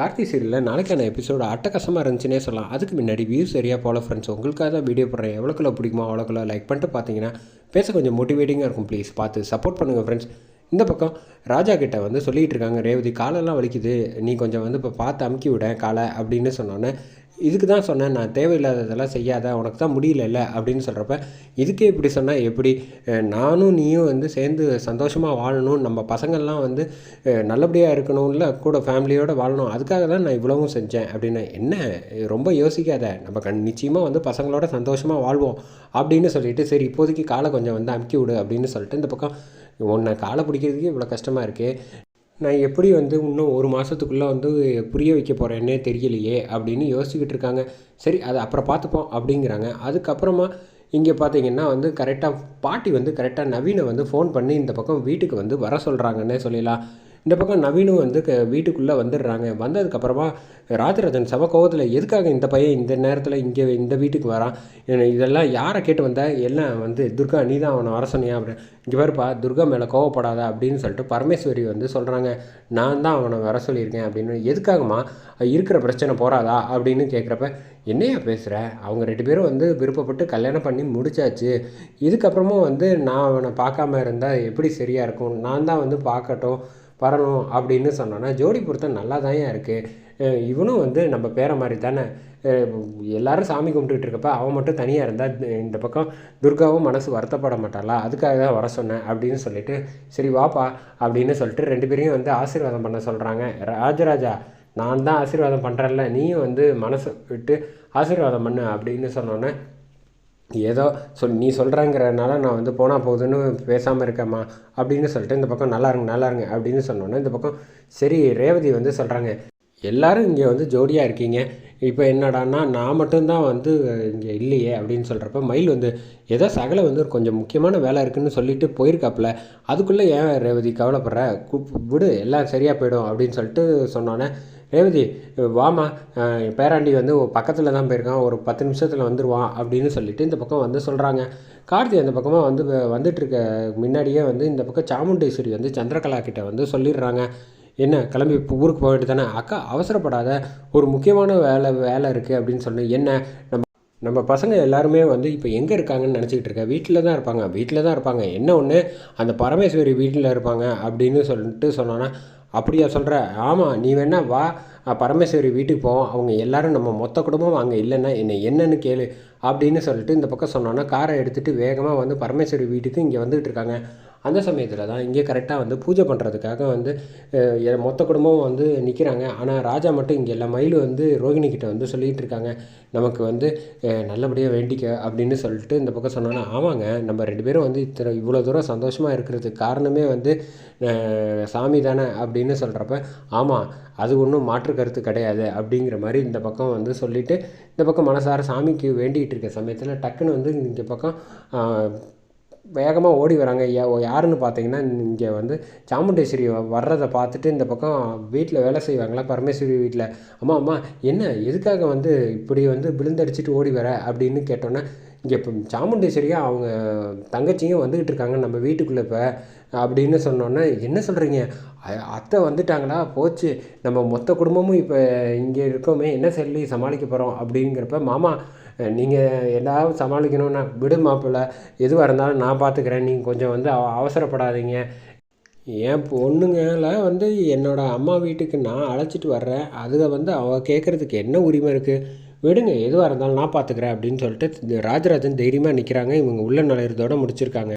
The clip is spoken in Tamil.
கார்த்தி சீரியலில் நாளைக்கான எபிசோடு அட்டகாசமாக இருந்துச்சுன்னே சொல்லலாம். அதுக்கு முன்னாடி வியூ சரியாக போல ஃப்ரெண்ட்ஸ் உங்களுக்காக தான் வீடியோ போடுறேன். எவ்வளோக்குள்ள பிடிக்குமோ அவ்வளோக்குள்ள லைக் பண்ணிட்டு பார்த்தீங்கன்னா பேச கொஞ்சம் மோட்டிவேட்டிங்காக இருக்கும் ப்ளீஸ் பார்த்து சப்போர்ட் பண்ணுங்கள் ஃப்ரெண்ட்ஸ் இந்த பக்கம் ராஜா கிட்ட வந்து சொல்லிகிட்டு இருக்காங்க ரேவதி காலெல்லாம் வலிக்குது. நீ கொஞ்சம் வந்து இப்போ பார்த்து அமுக்கி விட காலை அப்படின்னு சொன்னோன்னே இதுக்கு தான் சொன்னேன் நான் தேவையில்லாததெல்லாம் செய்யாத உனக்கு தான் முடியலல்ல அப்படின்னு சொல்கிறப்ப இதுக்கே இப்படி சொன்னால் எப்படி? நானும் நீயும் வந்து சேர்ந்து சந்தோஷமாக வாழணும் நம்ம பசங்கள்லாம் வந்து நல்லபடியாக இருக்கணும்ல கூட ஃபேமிலியோடு வாழணும். அதுக்காக தான் நான் இவ்வளவும் செஞ்சேன் அப்படின்னு. என்ன? ரொம்ப யோசிக்காத. நம்ம கண் நிச்சயமாக வந்து பசங்களோட சந்தோஷமாக வாழ்வோம் அப்படின்னு சொல்லிட்டு சரி இப்போதைக்கு காலை கொஞ்சம் வந்து அமுக்கி விடு அப்படின்னு சொல்லிட்டு இந்த பக்கம் உன்னை காலை பிடிக்கிறதுக்கே இவ்வளோ கஷ்டமாக இருக்குது நான் எப்படி வந்து இன்னும் ஒரு மாதத்துக்குள்ளே வந்து புரிய வைக்க போகிறேன்னே தெரியலையே அப்படின்னு யோசிச்சுக்கிட்டு இருக்காங்க. சரி அதை அப்புறம் பார்த்துப்போம் அப்படிங்கிறாங்க. அதுக்கப்புறமா இங்கே பார்த்தீங்கன்னா வந்து கரெக்டாக பாட்டி வந்து கரெக்டாக நவீனை வந்து ஃபோன் பண்ணி இந்த பக்கம் வீட்டுக்கு வந்து வர சொல்கிறாங்கன்னே சொல்லிடலாம் இந்த பக்கம் நவீனும் வந்து க வீட்டுக்குள்ளே வந்துடுறாங்க. வந்ததுக்கப்புறமா ராஜராஜன் சவ கோவத்தில் எதுக்காக இந்த பையன் இந்த நேரத்தில் இங்கே இந்த வீட்டுக்கு வரான்? இதெல்லாம் யாரை கேட்டு வந்தால் எல்லாம் வந்து துர்கா நீ தான் அவனை வர சொன்னியா அப்படின்னு. இங்கே பாருப்பா துர்கா மேலே கோவப்படாத அப்படின்னு சொல்லிட்டு பரமேஸ்வரி வந்து சொல்கிறாங்க நான் தான் அவனை வர சொல்லியிருக்கேன் அப்படின்னு. எதுக்காகம்மா? இருக்கிற பிரச்சனை போகிறாதா அப்படின்னு கேட்குறப்ப என்னையா பேசுகிற அவங்க ரெண்டு பேரும் வந்து விருப்பப்பட்டு கல்யாணம் பண்ணி முடிச்சாச்சு. இதுக்கப்புறமும் வந்து நான் அவனை பார்க்காம இருந்தால் எப்படி சரியாக இருக்கும்? நான் தான் வந்து பார்க்கட்டும். வரணும் அப்படின்னு சொன்னோன்னா ஜோடி பொருத்தம் நல்லா தான் இருக்குது இவனும் வந்து நம்ம பேர மாதிரி தானே. எல்லாரும் சாமி கும்பிட்டுக்கிட்டு இருக்கப்ப அவன் மட்டும் தனியாக இருந்தால் இந்த பக்கம் துர்காவும் மனசு வருத்தப்பட மாட்டாளா? அதுக்காக தான் வர சொன்னேன் அப்படின்னு சொல்லிட்டு சரி வாப்பா அப்படின்னு சொல்லிட்டு ரெண்டு பேரையும் வந்து ஆசீர்வாதம் பண்ண சொல்கிறாங்க ராஜராஜா நான் தான் ஆசீர்வாதம் பண்ணுறேன்ல நீயும் வந்து மனசை விட்டு ஆசீர்வாதம் பண்ணு அப்படின்னு சொன்னோன்னே ஏதோ சொல் நீ சொல்கிறேங்கிறனால நான் வந்து போனால் போகுதுன்னு பேசாமல் இருக்கேம்மா அப்படின்னு சொல்லிட்டு இந்த பக்கம் நல்லா இருங்க நல்லா இருங்க அப்படின்னு சொன்னோன்னே இந்த பக்கம் சரி ரேவதி வந்து சொல்கிறாங்க எல்லோரும் இங்கே வந்து ஜோடியாக இருக்கீங்க. இப்போ என்னடான்னா நான் மட்டும்தான் வந்து இங்கே இல்லையே அப்படின்னு சொல்கிறப்ப மயில் வந்து ஏதோ சகலை வந்து கொஞ்சம் முக்கியமான வேலை இருக்குதுன்னு சொல்லிட்டு போயிருக்காப்புல. அதுக்குள்ளே ஏன் ரேவதி கவலைப்படுற? கூப் விடு எல்லாம் சரியாக போயிடும் அப்படின்னு சொல்லிட்டு சொன்னோன்னே ரேவதி வாமா பேராண்டி வந்து பக்கத்தில் தான் போயிருக்கான் ஒரு பத்து நிமிஷத்தில் வந்துடுவான் அப்படின்னு சொல்லிட்டு இந்த பக்கம் வந்து சொல்கிறாங்க கார்த்தி அந்த பக்கமாக வந்து வந்துட்டுருக்க முன்னாடியே வந்து இந்த பக்கம் சாமுண்டேஸ்வரி வந்து சந்திரகலா கிட்ட வந்து சொல்லிடுறாங்க. என்ன கிளம்பி இப்போ ஊருக்கு போயிட்டு தானே? அக்கா அவசரப்படாத ஒரு முக்கியமான வேலை வேலை இருக்குது அப்படின்னு சொன்னேன் என்ன நம்ம நம்ம பசங்க எல்லாருமே வந்து இப்போ எங்கே இருக்காங்கன்னு நினச்சிக்கிட்டு இருக்க? வீட்டில் தான் இருப்பாங்க வீட்டில் தான் இருப்பாங்க. என்ன ஒன்று அந்த பரமேஸ்வரி வீட்டில் இருப்பாங்க அப்படின்னு சொல்லிட்டு சொன்னோன்னா அப்படியா சொல்கிற ஆமாம் நீ வேணா வா. பரமேஸ்வரி வீட்டுக்கு போவோம். அவங்க எல்லாரும் நம்ம மொத்த குடும்பம் அங்கே இல்லைன்னா என்னை என்னன்னு கேளு அப்படின்னு சொல்லிட்டு இந்த பக்கம் சொன்னோன்னா காரை எடுத்துகிட்டு வேகமாக வந்து பரமேஸ்வரி வீட்டுக்கு இங்கே வந்துகிட்டு இருக்காங்க. அந்த சமயத்தில் தான் இங்கே கரெக்டாக வந்து பூஜை பண்ணுறதுக்காக வந்து எ- மொத்த குடும்பமும் வந்து நிற்கிறாங்க ஆனால் ராஜா மட்டும் இங்கே இல்லை மயில் வந்து ரோகிணிக்கிட்ட வந்து சொல்லிகிட்டு இருக்காங்க. நமக்கு வந்து நல்லபடியாக வேண்டிக்க அப்படின்னு சொல்லிட்டு இந்த பக்கம் சொன்னோன்னா ஆமாங்க நம்ம ரெண்டு பேரும் வந்து இத்தனை இவ்வளோ தூரம் சந்தோஷமாக இருக்கிறதுக்கு காரணமே வந்து சாமி தானே அப்படின்னு சொல்கிறப்ப ஆமாம் அது ஒன்றும் மாற்று கருத்து கிடையாது அப்படிங்கிற மாதிரி இந்த பக்கம் வந்து சொல்லிவிட்டு இந்த பக்கம் மனசார சாமிக்கு வேண்டிகிட்டு இருக்க சமயத்தில் டக்குன்னு வந்து இந்த பக்கம் வேகமாக ஓடி வராங்க. யாருன்னு பார்த்தீங்கன்னா இங்கே வந்து சாமுண்டேஸ்வரி வ- வர்றதை பார்த்துட்டு இந்த பக்கம் வீட்டில் வேலை செய்வாங்களா? பரமேஸ்வரி வீட்டில் அம்மா அம்மா என்ன எதுக்காக வந்து இப்படி வந்து விழுந்தடிச்சிட்டு ஓடி வர? அப்படின்னு கேட்டோன்னே இங்கே இப்போ சாமுண்டேஸ்வரியாக அவங்க தங்கச்சியும் வந்துக்கிட்டு இருக்காங்க நம்ம வீட்டுக்குள்ளே இப்போ அப்படின்னு சொன்னோன்னே என்ன சொல்கிறீங்க அத்தை வந்துட்டாங்களா? போச்சு. நம்ம மொத்த குடும்பமும் இப்போ இங்கே இருக்கோமே என்ன சொல்லி சமாளிக்க போகிறோம் அப்படிங்கிறப்ப மாமா நீங்கள் எதாவது சமாளிக்கணும்னா விடு மாப்பிள்ளை. எதுவாக இருந்தாலும் நான் பார்த்துக்கிறேன் நீங்கள் கொஞ்சம் வந்து அவ- அவசரப்படாதீங்க. என் பொண்ணுங்களை வந்து என்னோட அம்மா வீட்டுக்கு நான் அழைச்சிட்டு வர்றேன். அதில் வந்து அவள் கேட்குறதுக்கு என்ன உரிமை இருக்குது விடுங்க எதுவாக இருந்தாலும் நான் பார்த்துக்கிறேன் அப்படின்னு சொல்லிட்டு ராஜராஜன் தைரியமாக நிற்கிறாங்க இவங்க உள்ள நுழையிறதோட முடிச்சிருக்காங்க.